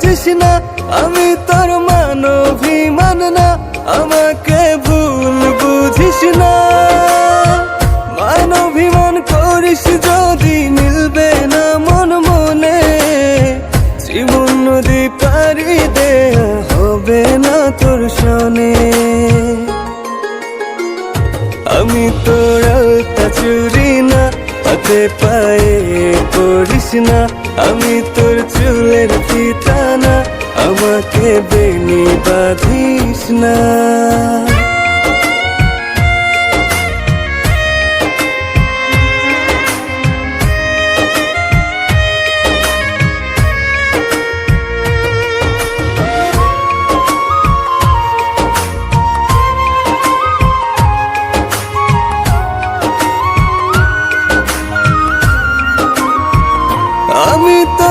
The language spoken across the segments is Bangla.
গুজিস না, আমি তোর মানভিমান না, আমাকে ভুল বুঝিস না। মানভিমান করিস যদি মিলবে না মন মনে, জীবন নদী পারি দে, হবে না তোর শোনে। আমি তোর চুরি না, হাতে পায়ে পড়িস না আমি তোর চুলের ফিটানা আমাকে বেনি বাঁধিস না।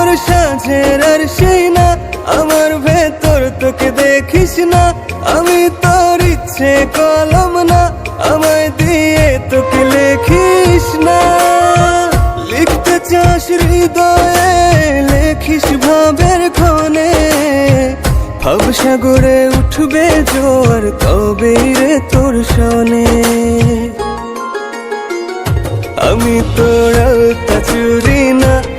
আমি তোর সাজের আর সেই না। আমার ভেতর তোকে দেখিস না। আমি তোর ইচ্ছে কলম না। আমায় দিয়ে তোকে লেখিস না। লিখতে চাস হৃদয়ে, লেখিস ভাবের ক্ষণে ভাবসাগরে উঠবে জোয়ার তবে রে তোর শোনে। আমি তোর চুরি না।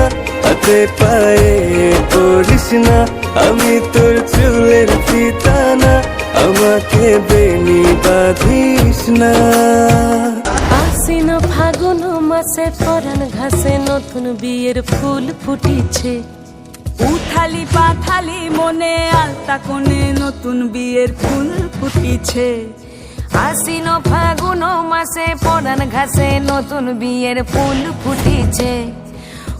হাতে পায়ে করিস না আমি তোর চুলের ফিতানা আমাকে বেনি বাঁধিস না আশ্বিন ফাগুন মাসে পরান ঘাসে নতুন বিয়ের ফুল ফুটিছে উথালি পাথালি মনে আলতা কোণে নতুন বিয়ের ফুল ফুটিছে আশ্বিন ফাগুন মাসে পরান ঘাসে নতুন বিয়ের ফুল ফুটিছে